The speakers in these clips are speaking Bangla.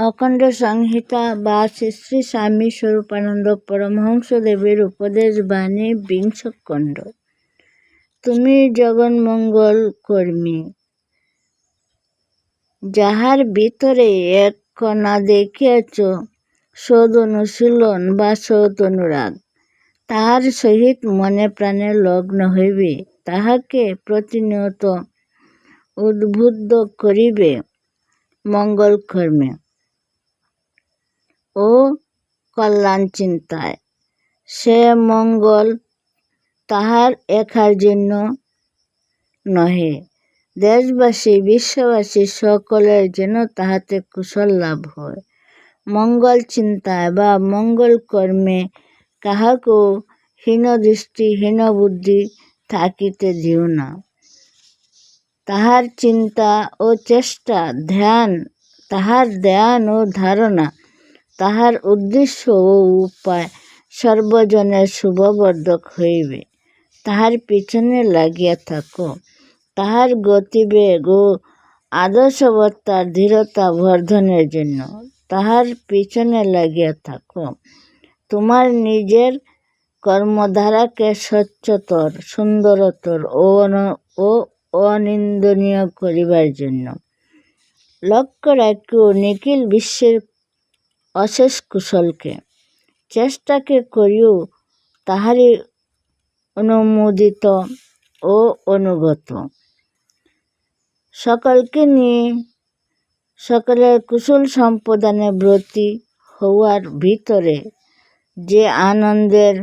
অখণ্ড সংহিতা বা শ্রী শ্রী স্বামী স্বরূপানন্দ পরমহংসদেবের উপদেশ বাণী বিংশ খণ্ড তুমি জগন্মঙ্গল কর্মী, যাহার ভিতরে এক কণা দেখিয়াছ সদ অনুশীলন বা সদ অনুরাগ, তাহার সহিত মনে প্রাণে লগ্ন হইবে, তাহাকে প্রতিনিয়ত উদ্বুদ্ধ করিবে মঙ্গল কর্মে। ও কল্যাণ চিন্তায় সে মঙ্গল তাহার একার জন্য নহে। দেশবাসী, বিশ্ববাসী সকলের যেন তাহাতে কুশল লাভ হয়। মঙ্গল চিন্তায় বা মঙ্গল কর্মে কাহাকেও হীন দৃষ্টি, হীন বুদ্ধি থাকিতে দিও না। তাহার চিন্তা ও চেষ্টা, ধ্যান, তাহার ধ্যান ও ধারণা তাহার উদ্দেশ্য ও উপায় সর্বজনের শুভবর্ধক হইবে। তাহার পিছনে লাগিয়া থাকো। তাহার গতিবেগ ও আদর্শবত্তার দৃঢ়তা বর্ধনের জন্য তাহার পিছনে লাগিয়া থাকো। তোমার নিজের কর্মধারাকে স্বচ্ছতর, সুন্দরতর ও অনিন্দনীয় করিবার জন্য। লক্ষ্য রাখিও, নিখিল বিশ্বের অশেষ কুশলকে। চেষ্টাকে করিও তাহারই অনুমোদিত ও অনুগত। সকলকে নিয়ে সকলের কুশল সম্পাদনে ব্রতী হওয়ার ভিতরে যে আনন্দের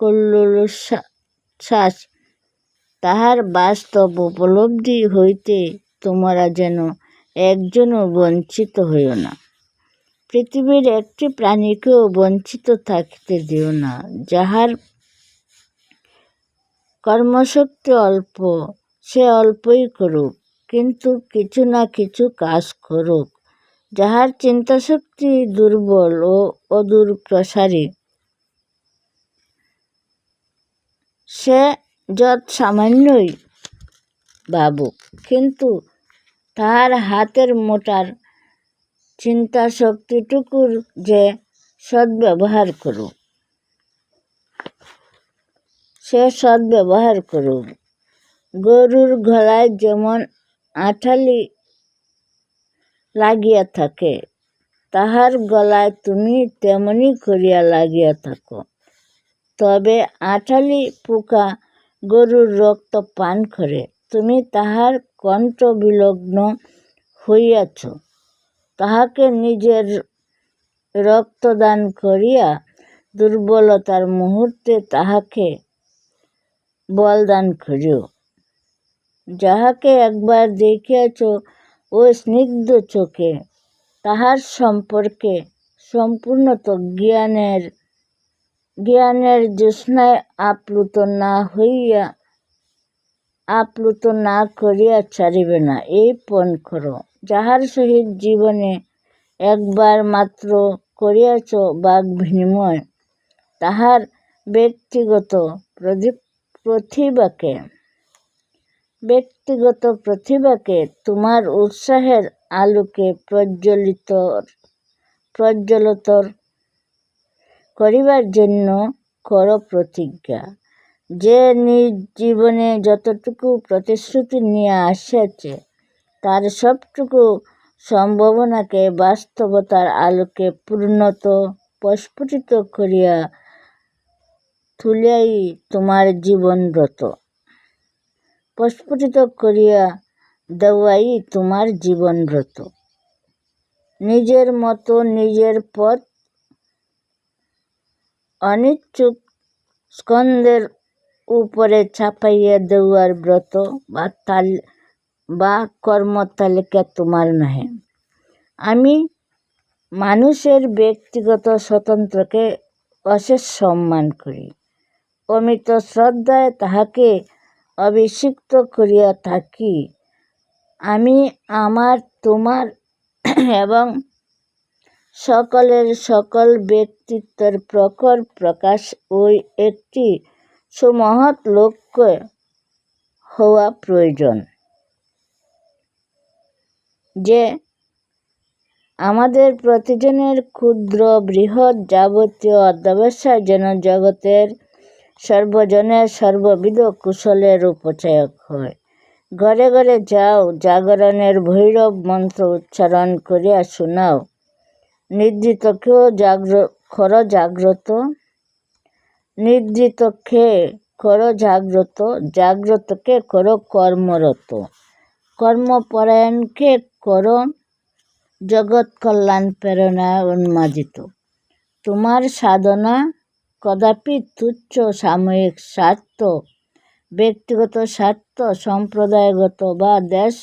কল্লোলশ্বাস তাহার বাস্তব উপলব্ধি হইতে তোমরা যেন একজনও বঞ্চিত হইও না। পৃথিবীর একটি প্রাণীকেও বঞ্চিত থাকতে দিও না, যাহার কর্মশক্তি অল্প, সে অল্পই করুক, কিন্তু কিছু না কিছু কাজ করুক, যাহার চিন্তাশক্তি দুর্বল ও অদূর প্রসারী সে যৎ সামান্যই ভাবুক, কিন্তু তাহার হাতের মোটার চিন্তাশক্তিটুকুর যে সদ্ব্যবহার করুক সে সদ্ব্যবহার করুক গরুর গলায় যেমন আঠালি লাগিয়া থাকে, তাহার গলায় তুমি তেমনি করিয়া লাগিয়া থাকো। তবে আঠালি পোকা গরুর রক্ত পান করে, তুমি তাহার কণ্ঠ বিলগ্ন হইয়াছ। তাহাকে নিজের রক্তদান করিয়া দুর্বলতার মুহূর্তে তাহাকে বলদান করিও। যাহাকে একবার দেখিয়াছ ও স্নিগ্ধ চোখে, তাহার সম্পর্কে সম্পূর্ণত জ্ঞানের জ্ঞানের জ্যোৎস্নায় আপ্লুত না হইয়া, আপ্লুত না করিয়া ছাড়িবে না। এই পণ করো। যাহার সহিত জীবনে একবার মাত্র করিয়াছ বাক বিনিময়, তাহার ব্যক্তিগত প্রতিভাকে। ব্যক্তিগত প্রতিভাকে তোমার উৎসাহের আলোকে প্রজ্বলিত, প্রজ্বলতর করিবার জন্য কর প্রতিজ্ঞা। যে নিজ জীবনে যতটুকু প্রতিশ্রুতি নিয়ে আসিয়াছে তার সবটুকু সম্ভাবনাকে বাস্তবতার আলোকে পূর্ণত, প্রস্ফুটিত করিয়া তুলিয়াই তোমার জীবনব্রত প্রস্ফুটিত করিয়া দেওয়াই তোমার জীবনব্রত নিজের মতো নিজের পথ অনিচ্ছুক স্কন্ধের উপরে চাপাইয়া দেওয়ার ব্রত বা তাল বা কর্মতালিকা তোমার নহে। আমি মানুষের ব্যক্তিগত স্বতন্ত্রকে অশেষ সম্মান করি। অমিত শ্রদ্ধায় তাহাকে অভিষিক্ত করিয়া থাকি। আমি আমার, তোমার এবং সকলের সকল ব্যক্তিত্বের প্রখর প্রকাশ ওই একটি সুমহৎ লক্ষ্য হওয়া প্রয়োজন। যে আমাদের প্রতিজনের ক্ষুদ্র বৃহৎ যাবতীয় অধ্যবসায় যেন জগতের সর্বজনের সর্ববিধ কুশলের উপচায়ক হয়। ঘরে ঘরে যাও, জাগরণের ভৈরব মন্ত্র উচ্চারণ করিয়া শোনাও। নিদ্রিতকেও জাগ্র কর জাগ্রত নিদ্রিতকে কর জাগ্রত, জাগ্রতকে কর কর্মরত। কর্মপরায়ণকে কর? জগৎ কল্যাণ প্রেরণায় উন্মাদিত। তোমার সাধনা কদাপি তুচ্ছ সাময়িক স্বার্থ, ব্যক্তিগত স্বার্থ, সম্প্রদায়গত বা দেশ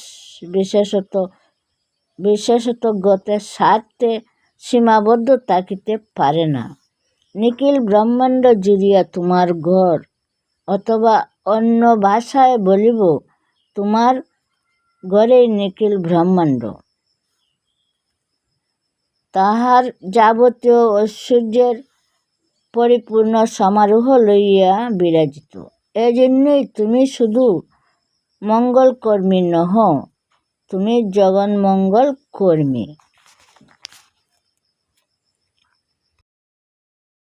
বিশেষত বিশেষতগতের স্বার্থে সীমাবদ্ধ থাকিতে পারে না। নিখিল ব্রহ্মাণ্ড জুড়িয়া তোমার ঘর, অথবা অন্য ভাষায় বলিব, তোমার ঘরেই নিখিল ব্রহ্মাণ্ড। তাহার যাবতীয় ঐশ্বর্যের পরিপূর্ণ সমারোহ লইয়া বিরাজিত। এজন্যই তুমি শুধু মঙ্গলকর্মী নহ, তুমি জগন্মঙ্গল কর্মী